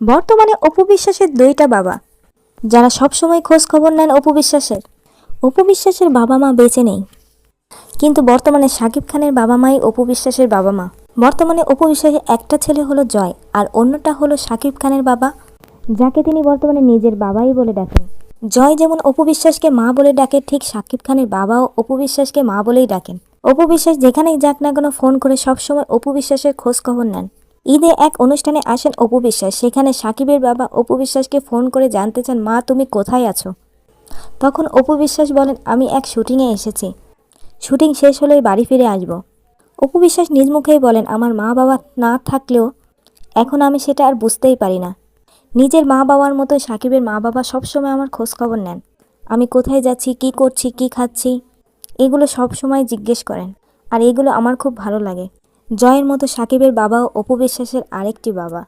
বর্তমানে অপু বিশ্বাসের দুইটা বাবা। যারা সবসময় খোঁজ খবর নেন অপু বিশ্বাসের। অপু বিশ্বাসের বাবা মা বেঁচে নেই। কিন্তু বর্তমানে শাকিব খানের বাবা মাই অপু বিশ্বাসের বাবা মা। বর্তমানে অপু বিশ্বাসের একটা ছেলে হলো জয়, আর অন্যটা হলো শাকিব খানের বাবা, যাকে তিনি বর্তমানে নিজের বাবাই বলে ডাকেন। জয় যেমন অপু বিশ্বাসকে মা বলে ডাকে, ঠিক শাকিব খানের বাবাও অপু বিশ্বাসকে মা বলেই ডাকেন। অপু বিশ্বাস যেখানেই যাক না কেন ফোন করে সবসময় অপু বিশ্বাসের খোঁজ খবর নেন। ঈদে এক অনুষ্ঠানে আসেন অপু বিশ্বাস। সেখানে সাকিবের বাবা অপু বিশ্বাসকে ফোন করে জানতে চান, মা, তুমি কোথায় আছো? তখন অপু বিশ্বাস বলেন, আমি এক শুটিংয়ে এসেছি। শুটিং শেষ হলেই বাড়ি ফিরে আসব। অপু বিশ্বাস নিজ মুখেই বলেন, আমার মা বাবা না থাকলেও এখন আমি সেটা আর বুঝতেই পারি না। নিজের মা বাবার মতো সাকিবের মা বাবা সবসময় আমার খোঁজখবর নেন। আমি কোথায় যাচ্ছি, কি করছি, কি খাচ্ছি, এগুলো সবসময় জিজ্ঞেস করেন। আর এগুলো আমার খুব ভালো লাগে। জয়ের মতো সাকিবের বাবাও অপু বিশ্বাসের আরেকটি বাবা।